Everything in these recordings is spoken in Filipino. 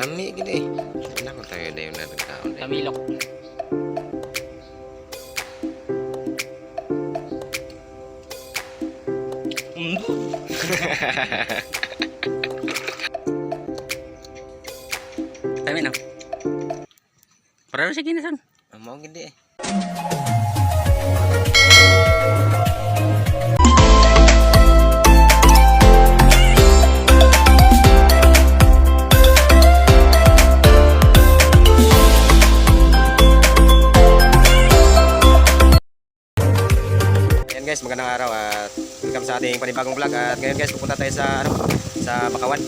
Lami gini. Wala ko tayo na yung nagkaon. eh. Tamilok. Mm. Kami na. Para sa kinasan. Ang mao gini eh. Ayan guys, araw at welcome sa ating panibagong vlog at ngayon guys pupunta tayo sa ano sa Bakawan.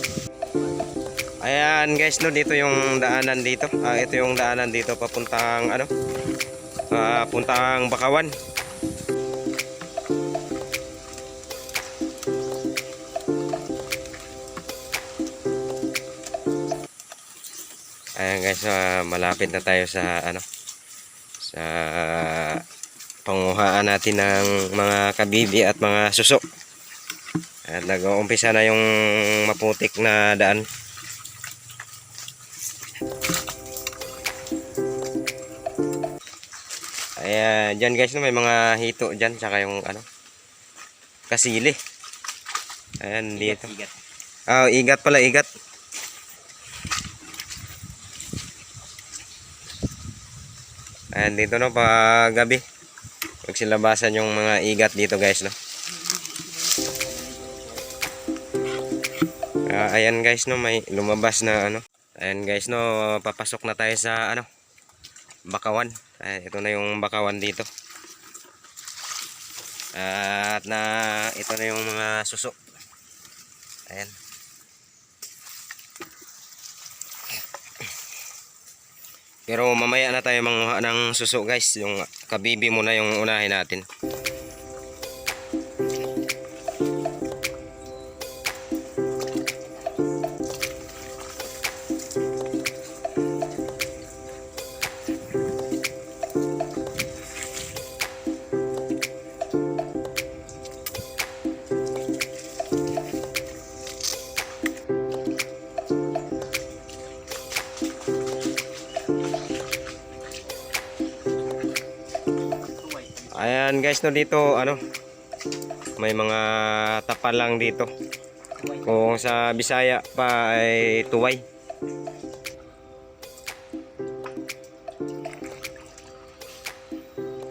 Ayan guys, no dito yung daanan dito. Ah, ito yung daanan dito papuntang ano? Ah, puntang Bakawan. Ayan guys, ah, malapit na tayo sa ano sa panguhaan natin ng mga kabibi at mga suso. At nag-uumpisa na yung maputik na daan. Ayan, dyan guys, no, may mga hito dyan, tsaka yung ano, kasili. Ayan, dito. Igat. Ah, igat pala, igat. Ayan, dito no, pag gabi. Magsilabasan yung mga igat dito guys, no. Ah, ayan guys, no, may lumabas na ano. Ayan guys, no, papasok na tayo sa ano, Bakawan. Ayan, ito na yung Bakawan dito. At na, ito na yung mga suso. Ayan. Pero mamaya na tayo manguha ng suso guys. Yung kabibi muna yung unahin natin. Guys no dito ano may mga tapa lang dito. Kung sa Bisaya pa ay tuway.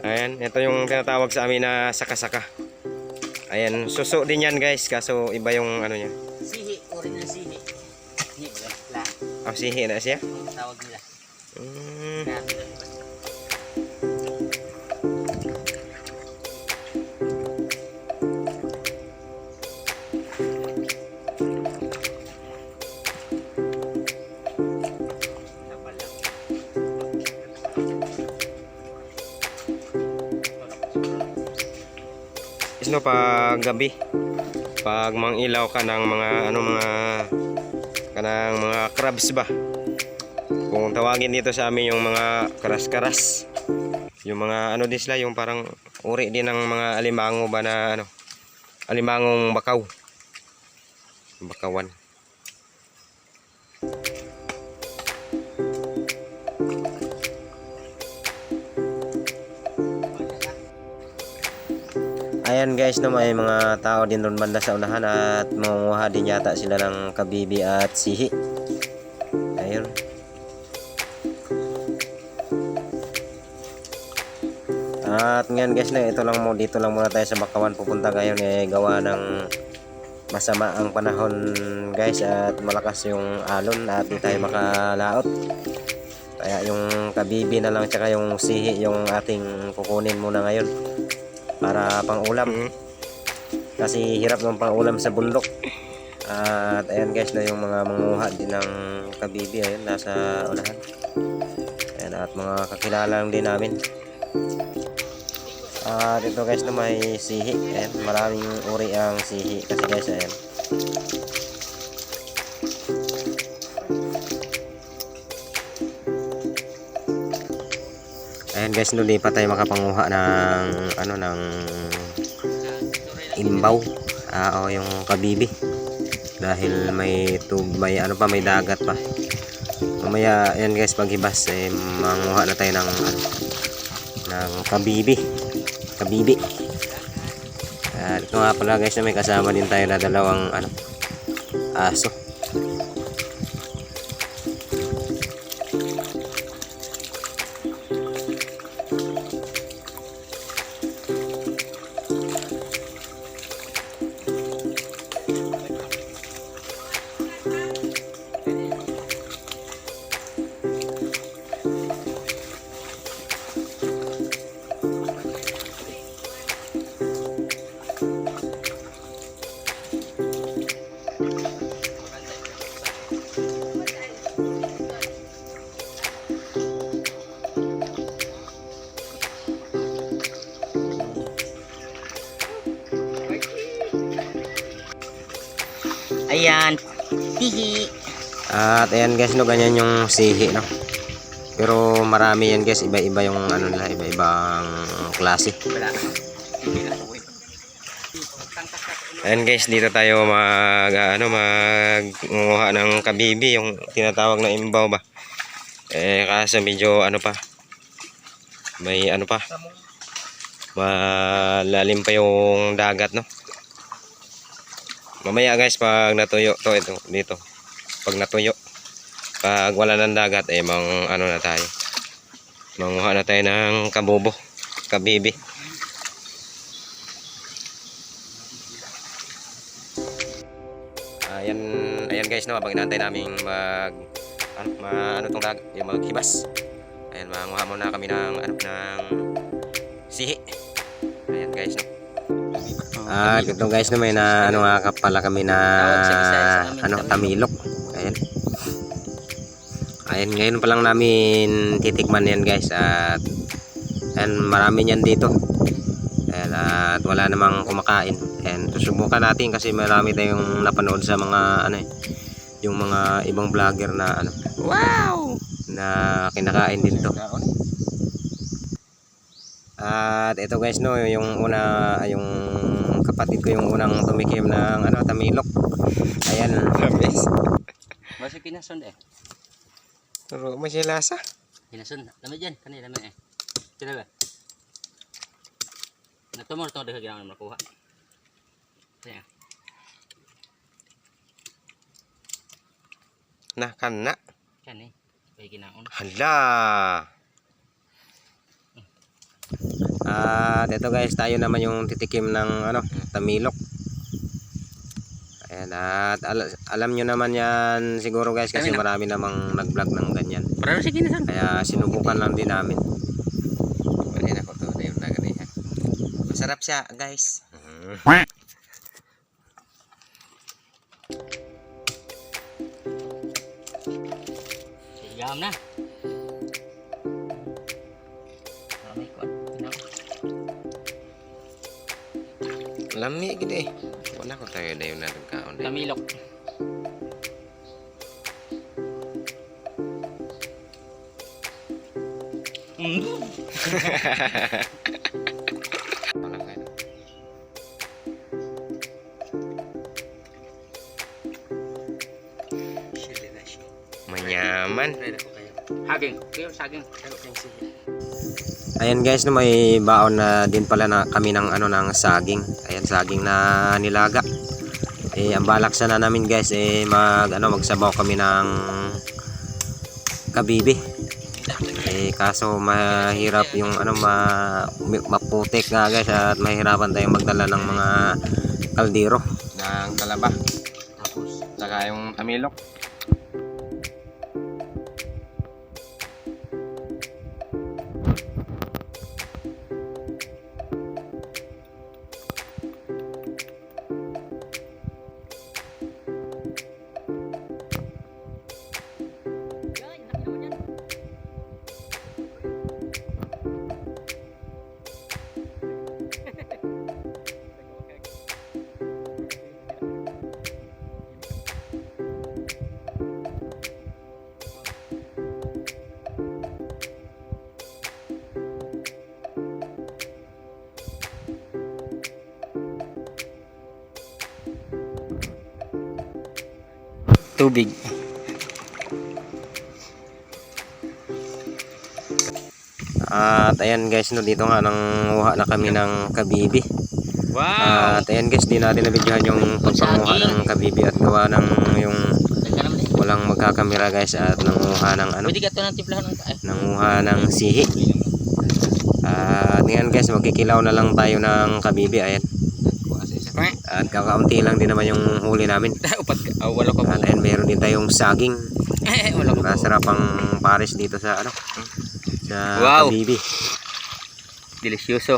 Ayan, ito yung tinatawag sa amin na saka-saka. Ayan, suso din yan guys, kaso iba yung ano niya. Sihi. Uri ng sihi. Oh, sihi na siya. Isno pag gabi. Pag mangilaw ka ng mga ano mga kanang mga crabs ba. Kung tawagin dito sa amin yung mga karas-karas. Yung mga ano din sila yung parang uri din ng mga alimango ba na ano alimangong bakaw. Bakawan. Ayan guys no may mga tao din doon banda sa unahan at mangunguha din yata sila ng kabibi at sihi. Ayun. At ngayon guys na ito lang mo dito lang muna tayo sa Bakawan pupunta ngayon eh gawa ng masama ang panahon guys at malakas yung alon at di tayo makalaot. Kaya yung kabibi na lang tsaka yung sihi yung ating kukunin muna ngayon para pang ulam kasi hirap ng pang ulam sa bundok. At ayan guys na yung mga manguha din ng kabibi ayun nasa unahan. Ayan at mga kakilala lang din namin. At ito guys na may sihi. Ayan maraming uri ang sihi. Kasi guys ayan ayan guys di pa tayo makapanguha ng ano ng imbaw ah, o yung kabibi dahil may tub may ano pa may dagat pa Mamaya, yan guys, paghibas, eh, manguha na tayo ng, ano, ng kabibi. Kabibi. At ito nga pala guys, may kasama din tayo na dalawang, ano, aso. Ayan. Hihi. At ayan guys, no, ganyan yung sihi, no. Pero marami yan guys, iba-iba yung ano nila, iba-ibang klase. Ayan guys, dito tayo mag ano magnguha ng kabibi, yung tinatawag na imbaw ba. Eh kaso medyo ano pa. May ano pa. Malalim pa yung dagat, no. Mamaya guys, pag natuyo to ito dito. Pag natuyo. Pag wala ng dagat, eh mang ano na tayo. Manguha na tayo ng kabubo, kabibi. Ayan, ayan guys, no, habang inaantay namin mag ano, ma, ano tong dag, yung maghibas. Ayan, manguha muna kami ng ano ng sihi. Ah, ito guys, no, may na ano nga ka pala kami na ano, tamilok. Ayan. Ayan, ngayon pa lang namin titikman yan guys at ayan, marami niyan dito. Ayan, at wala namang kumakain. Ayan, susubukan natin kasi marami tayong napanood sa mga ano eh, yung mga ibang vlogger na ano, Wow! na kinakain din to. At ito guys no, yung una yung kapatid ko yung unang tumikim ng ano tamilok. Ayan. Basta pinason eh. Pero may lasa. Pinason. Lama dyan. Kanina lama eh. Sila ba? Natumor ito dahil ginawa naman nakuha. Kaya. Na kana. Kan eh. Kaya ginaon. Hala. At ito guys, tayo naman yung titikim ng ano, tamilok. Ayan, at al- alam nyo naman yan siguro guys kasi marami namang nag-vlog ng ganyan. Pero sige na san. Kaya sinubukan lang din namin. Wala na ko to na yung naganihan. Masarap siya guys. Sigam na. Lami gini eh. Wala ko tayo na yung nagkaon. eh. Tamilok. Mm. Manyaman. Haging. Kayo saging. Ayan guys, no, may baon na din pala na kami ng ano ng saging. Ayan saging na nilaga. Eh ang balak sana namin guys eh mag ano magsabaw kami ng kabibi. Eh kaso mahirap yung ano ma, maputik nga guys at mahirapan tayong magdala ng mga kaldero ng talaba. Tapos. Saka yung tamilok. tubig. At ayan guys no, dito nga nang uha na kami ng kabibi. Wow. at ayan guys di natin nabidyohan yung pagpanguha ng kabibi at gawa ng yung walang magkakamera guys at nanguha ng ano? Nanguha ng sihi. At ayan guys magkikilaw na lang tayo ng kabibi ayan. At kakaunti lang din naman yung huli namin. Upat ka. Oh, wala ka po. At ayan, meron din tayong saging. wala ka po. Masarap ang pares dito sa ano, sa Wow. kabibi. Delicioso.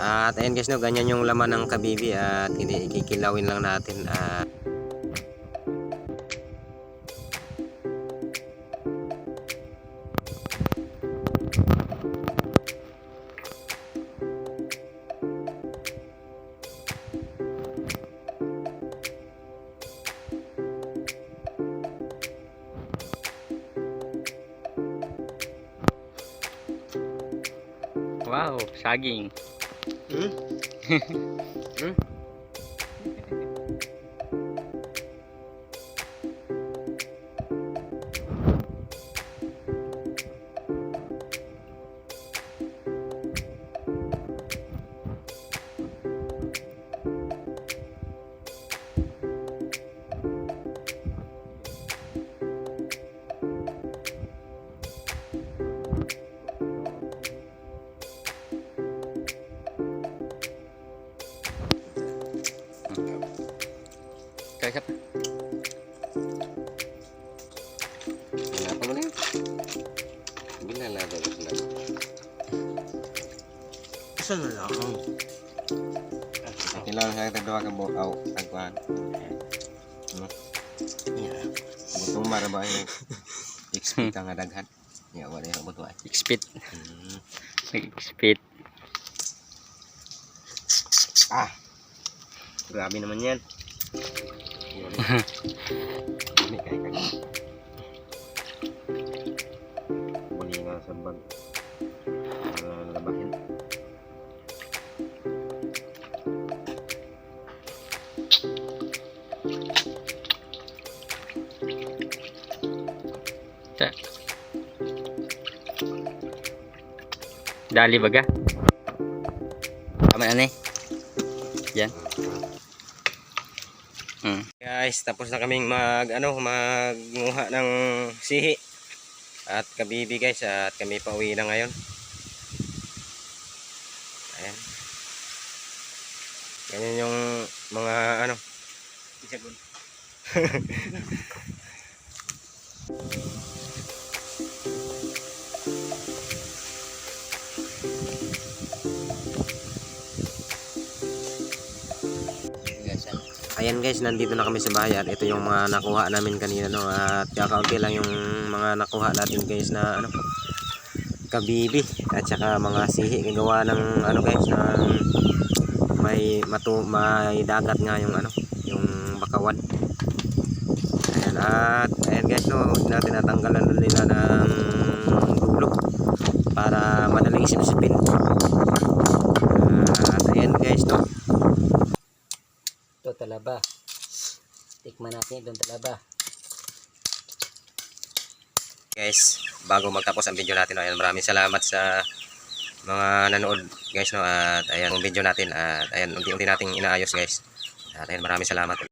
At ayun guys, no, ganyan yung laman ng kabibi at hindi ikikilawin lang natin at Wow, saging. Kaya Kailangan sa kita doa ka bukaw. Tagpuan. Butong maraba yun. XP ka nga daghan. Ya, wala yung butuan. Expit. Hmm. Expit. Ah! Grabe naman yan. Yun. Ini kaya ka. Buli nga sa bag. Uh, labahin. Dali baga. Tama na eh. Yan. Hmm. Guys, tapos na kaming mag ano, magnguha ng sihi at kabibi guys at kami pauwi na ngayon. Ayan. Ganyan yung mga ano. Ayan guys, nandito na kami sa bahay at ito yung mga nakuha namin kanina no? At kakaunti lang yung mga nakuha natin guys na ano kabibi at saka mga sihi. Gagawa ng ano guys ng may matu may dagat nga yung ano yung bakawan ayan at ayan guys no natin natanggalan na nila ng dulo para madaling isip-isipin at ayan guys no Ito talaba. Tikman natin itong talaba. guys bago magtapos ang video natin ayan, maraming salamat sa mga nanood guys no? At ayan ang video natin at ayan unti-unti nating inaayos guys. At ayan maraming salamat